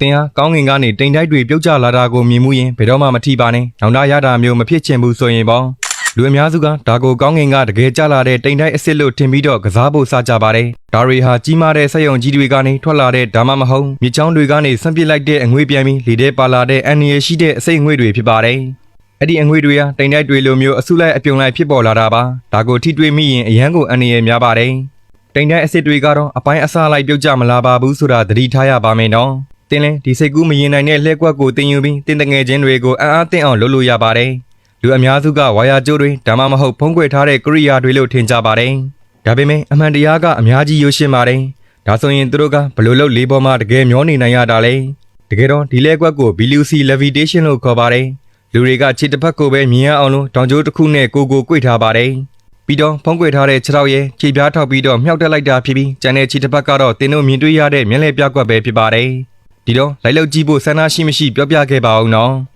သင်ဟာကောင်းငင်ကနေတိမ်တိုက်တွေပြုတ်ကျလာတာကိုမြင်မှုရင်ဘယ်တော့မှမထိပါနဲ့။နောင်တရတာမျိုးမဖြစ်ချင်ဘူးဆိုရင်ပေါ့။လူအများစုကဒါကိုကောင်းငင်ကတကယ်ကျလာတဲ့တိမ်တိုက်အစ်စ်လို့ထင်ပြီးတော့ကစားဖို့စကြပါတယ်။ဒါတွေဟာကြီးမားတဲ့ဆက်ယုံကြီးတွေကနေထွက်လာတဲ့ဒါမှမဟုတ်မြေချောင်းတွေကနေဆန့်ပစ်လိုက်တဲ့အငွေ့ပြန်ပြီးလေထဲပါလာတဲ့အန်နီရရှိတဲ့အစိမ့်ငွေ့တွေဖြစ်ပါတယ်။အဲ့ဒီအငွေ့တွေဟာတိမ်တိုက်တွေလိုမျိုးအဆုလိုက်အပြုံလိုက်ဖြစ်ပေါ်လာတာပါ။ဒါကိုထိတွေ့မိရင်အရန်ကိုအန်နီရများပါတယ်။တိမ်တဲ့အစ်စ်တွေကတော့အပိုင်းအစားလိုက်ပြုတ်ကြမလာပါဘူးဆိုတာသတိထားရပါမယ်နော်။ တင်းလဲဒီစိတ်ကူးမရင်နိုင်တဲ့လှည့်ကွက်ကိုတင်ယူပြီးတင်းတငယ်ချင်းတွေကိုအံ့အားသင့်အောင်လုပ်လို့ရပါတယ်။လူအများစုကဝါယာကျိုးတွေဒါမှမဟုတ်ဖုံးကွယ်ထားတဲ့ကရိယာတွေလို့ထင်ကြပါတယ်။ဒါပေမဲ့အမှန်တရားကအများကြီးရုပ်ရှင်ပါတယ်။ဒါဆိုရင်သူတို့ကဘလို့လို့လေးပေါ်မှာတကယ်မျောနေနိုင်ရတာလဲ။တကယ်တော့ဒီလှည့်ကွက်ကို BLC levitation လို့ခေါ်ပါတယ်။လူတွေကခြေတစ်ဖက်ကိုပဲမြင်ရအောင်လို့တောင်ကျိုးတစ်ခုနဲ့ကိုကိုကိုကြွေထားပါတယ်။ပြီးတော့ဖုံးကွယ်ထားတဲ့ခြေထောက်ရဲ့ခြေပြားထောက်ပြီးတော့မြှောက်တက်လိုက်တာဖြစ်ပြီးကျန်တဲ့ခြေတစ်ဖက်ကတော့တင်းတို့မြင်တွေ့ရတဲ့မျက်လှည့်ပြကွက်ပဲဖြစ်ပါတယ်။ ဒီတော့လိုက်လောက်ကြည့်ဖို့ဆန္ဒရှိမရှိပြောပြခဲ့ပါအောင်နော်။